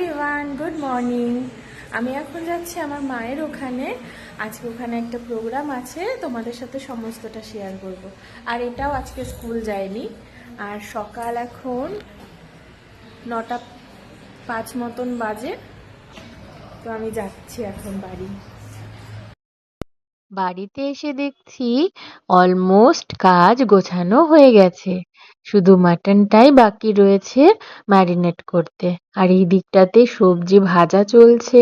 Everyone, good morning. আমি এখন যাচ্ছি আমার মায়ের ওখানে। আজকে ওখানে একটা প্রোগ্রাম আছে, তোমাদের সাথে সমস্তটা শেয়ার করব। আর এটাও আজকে স্কুল যায়নি। আর সকাল এখন নটা পাঁচ মতন বাজে। তো আমি যাচ্ছি এখন বাড়ি। বাড়িতে এসে দেখছি অলমোস্ট কাজ গোছানো হয়ে গেছে। শুধু মাটনটাই বাকি রয়েছে ম্যারিনেট করতে। আর এই দিকটাতে সবজি ভাজা চলছে,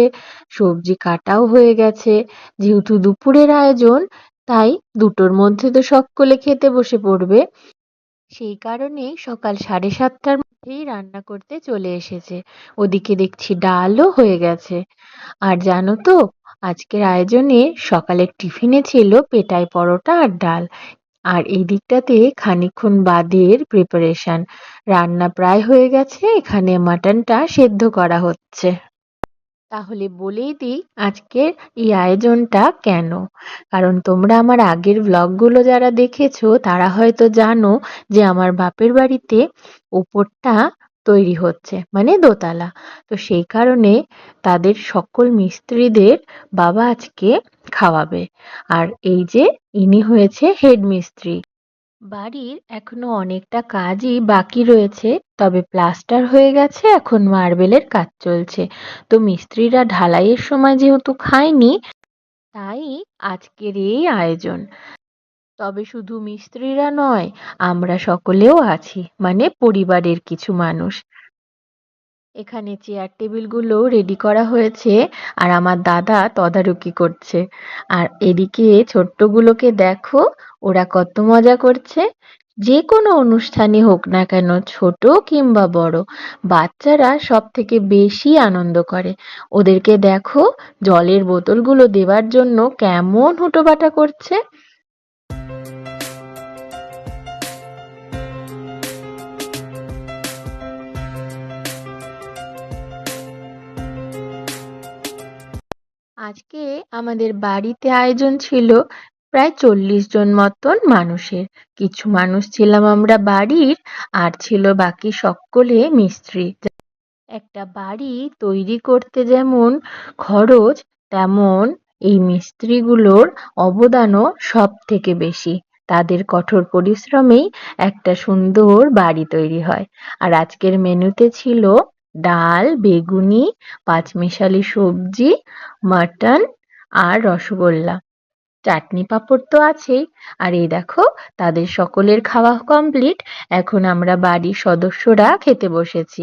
সবজি কাটাও হয়ে গেছে। যেহেতু দুপুরের আয়োজন, তাই দুটোর মধ্যে তো সকলে খেতে বসে পড়বে। সেই কারণেই সকাল সাড়ে সাতটার মধ্যেই রান্না করতে চলে এসেছে। ওদিকে দেখছি ডালও হয়ে গেছে। আর জানো তো, আজকের আয়োজনে সকালের টিফিনে ছিল পেটাই পরোটা আর ডাল। আর এই দিকটাতে খানিক্ষণ বাদের প্রিপারেশন রান্না প্রায় হয়ে গেছে, এখানে মাটনটা সেদ্ধ করা হচ্ছে। তাহলে বলেই দিই আজকের এই আয়োজনটা কেন? কারণ তোমরা আমার আগের ব্লগগুলো যারা দেখেছ, তারা হয়তো জানো যে আমার বাপের বাড়িতে ওপরটা তৈরি হচ্ছে মানে দোতলা। তো সেই কারণে তাদের সকল মিস্ত্রিদের বাবা আজকে খাওয়াবে। আর এই যে ইনি হয়েছে হেড মিস্ত্রি। বাড়ির এখনও অনেকটা কাজই বাকি রয়েছে, তবে প্লাস্টার হয়ে গেছে, এখন মার্বেলের কাজ চলছে। তো মিস্ত্রিরা ঢালাইয়ের সময় যেহেতু খায়নি, তাই আজকের এই আয়োজন। তবে শুধু মিস্ত্রিরা নয়, আমরা সকলেও আছি মানে পরিবারের কিছু মানুষ। এখানে চেয়ার টেবিলগুলো রেডি করা হয়েছে আর আমার দাদা তদারকি করছে। আর এদিকে ছোট্টগুলোকে দেখো, ওরা কত মজা করছে। যে কোনো অনুষ্ঠানই হোক না কেন, ছোট কিংবা বড়, বাচ্চারা সব থেকে বেশি আনন্দ করে। ওদেরকে দেখো, জলের বোতলগুলো দেওয়ার জন্য কেমন হুটোপাটা করছে। আজকে আমাদের বাড়িতে আয়োজন ছিল প্রায় চল্লিশ জন মতন মানুষের। কিছু মানুষ ছিলাম আমরা বাড়ির, আর ছিল বাকি সকলে মিস্ত্রি। একটা বাড়ি তৈরি করতে যেমন খরচ, তেমন এই মিস্ত্রিগুলোর অবদানও সব থেকে বেশি। তাদের কঠোর পরিশ্রমেই একটা সুন্দর বাড়ি তৈরি হয়। আর আজকের মেনুতে ছিল ডাল, বেগুনি, পাঁচমিশালি সবজি, মাটন আর রসগোল্লা। চাটনি পাঁপড় তো আছেই। আর এই দেখো, তাদের সকলের খাওয়া কমপ্লিট এখন আমরা বাড়ির সদস্যরা খেতে বসেছি।